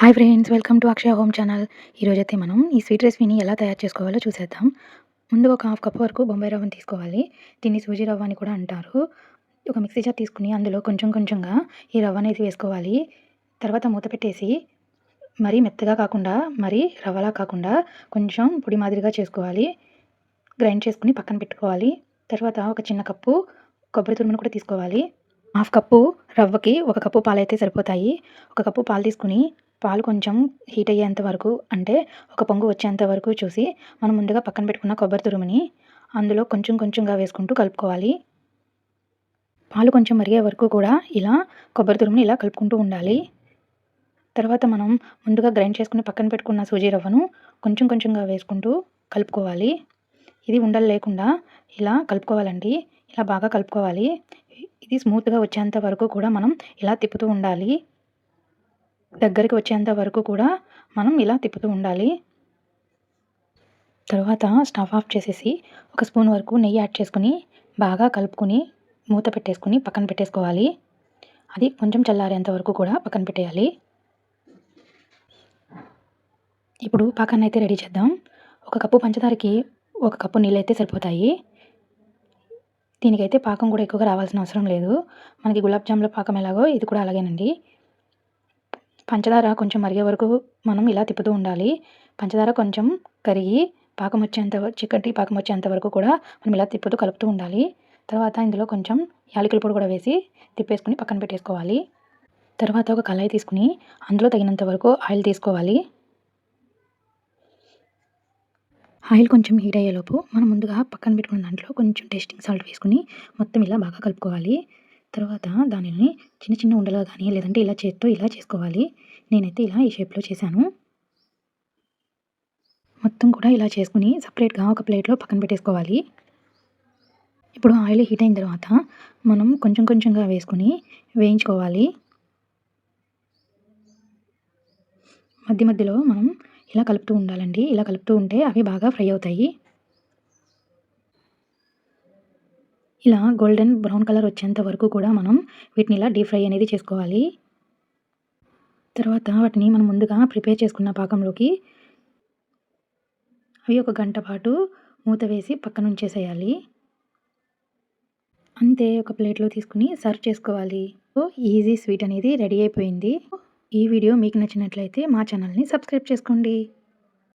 Hi friends welcome to Akshaya home channel ఈరోజైతే మనం ఈ స్వీట్ రెసిపీని ఎలా తయారు చేసుకోవాలో చూసేద్దాం. ముందు ఒక హాఫ్ కప్ వరకు బొంబాయి రవ్వని తీసుకోవాలి. దీన్ని సూజీ రవ్వ అని కూడా అంటారు. ఒక మిక్సీ జార్ తీసుకుని అందులో కొంచెం కొంచెంగా ఈ రవ్వ అనేది వేసుకోవాలి. తర్వాత మూత పెట్టేసి మరీ మెత్తగా కాకుండా మరీ రవ్వలా కాకుండా కొంచెం పొడి మాదిరిగా చేసుకోవాలి. గ్రైండ్ చేసుకుని పక్కన పెట్టుకోవాలి. తర్వాత ఒక చిన్న కప్పు కొబ్బరి తురుమును కూడా తీసుకోవాలి. హాఫ్ కప్పు రవ్వకి ఒక కప్పు పాలు అయితే సరిపోతాయి. ఒక కప్పు పాలు తీసుకుని పాలు కొంచెం హీట్ అయ్యేంత వరకు అంటే ఒక పొంగు వచ్చేంత వరకు చూసి మనం ముందుగా పక్కన పెట్టుకున్న కొబ్బరి తురుముని అందులో కొంచెం కొంచెంగా వేసుకుంటూ కలుపుకోవాలి. పాలు కొంచెం మరిగే వరకు కూడా ఇలా కొబ్బరి తురుముని ఇలా కలుపుకుంటూ ఉండాలి. తర్వాత మనం ముందుగా గ్రైండ్ చేసుకుని పక్కన పెట్టుకున్న సూజీ రవ్వను కొంచెం కొంచెంగా వేసుకుంటూ కలుపుకోవాలి. ఇది ఉండలు లేకుండా ఇలా కలుపుకోవాలండి. ఇలా బాగా కలుపుకోవాలి. ఇది స్మూత్గా వచ్చేంత వరకు కూడా మనం ఇలా తిప్పుతూ ఉండాలి. దగ్గరికి వచ్చేంత వరకు కూడా మనం ఇలా తిప్పుతూ ఉండాలి. తర్వాత స్టవ్ ఆఫ్ చేసేసి ఒక స్పూన్ వరకు నెయ్యి యాడ్ చేసుకుని బాగా కలుపుకొని మూత పెట్టేసుకుని పక్కన పెట్టేసుకోవాలి. అది కొంచెం చల్లారేంత వరకు కూడా పక్కన పెట్టేయాలి. ఇప్పుడు పాకాన్ని అయితే రెడీ చేద్దాం. ఒక కప్పు పంచదారకి ఒక కప్పు నీళ్ళు అయితే సరిపోతాయి. దీనికైతే పాకం కూడా ఎక్కువగా రావాల్సిన అవసరం లేదు. మనకి గులాబ్ జాముల పాకం ఎలాగో ఇది కూడా అలాగేనండి. పంచదార కొంచెం మరిగే వరకు మనం ఇలా తిప్పుతూ ఉండాలి. పంచదార కొంచెం కరిగి పాకం వచ్చేంత చిక్కటి పాకం వచ్చేంత వరకు కూడా మనం ఇలా తిప్పుతూ కలుపుతూ ఉండాలి. తర్వాత ఇందులో కొంచెం యాలకుల పొడి కూడా వేసి తిప్పేసుకుని పక్కన పెట్టేసుకోవాలి. తర్వాత ఒక కళాయి తీసుకుని అందులో తగినంత వరకు ఆయిల్ తీసుకోవాలి. ఆయిల్ కొంచెం హీట్ అయ్యేలోపు మనం ముందుగా పక్కన పెట్టుకున్న దాంట్లో కొంచెం టేస్టింగ్ సాల్ట్ వేసుకుని మొత్తం ఇలా బాగా కలుపుకోవాలి. తర్వాత దానిని చిన్న చిన్న ఉండలుగా కానీ లేదంటే ఇలా చేత్తో ఇలా చేసుకోవాలి. నేనైతే ఇలా ఈ షేప్లో చేశాను. మొత్తం కూడా ఇలా చేసుకుని సపరేట్గా ఒక ప్లేట్లో పక్కన పెట్టేసుకోవాలి. ఇప్పుడు ఆయిల్ హీట్ అయిన తర్వాత మనం కొంచెం కొంచెంగా వేసుకుని వేయించుకోవాలి. మధ్య మధ్యలో మనం ఇలా కలుపుతూ ఉండాలండి. ఇలా కలుపుతూ ఉంటే అవి బాగా ఫ్రై అవుతాయి. ఇలా గోల్డెన్ బ్రౌన్ కలర్ వచ్చేంత వరకు కూడా మనం వీటిని ఇలా డీప్ ఫ్రై అనేది చేసుకోవాలి. తర్వాత వాటిని మనం ముందుగా ప్రిపేర్ చేసుకున్న పాకంలోకి అవి ఒక గంట పాటు మూత వేసి పక్కన ఉంచేసేయాలి. అంతే ఒక ప్లేట్లో తీసుకుని సర్వ్ చేసుకోవాలి. ఈజీ స్వీట్ అనేది రెడీ అయిపోయింది. ఈ వీడియో మీకు నచ్చినట్లయితే మా ఛానల్ని సబ్స్క్రైబ్ చేసుకోండి.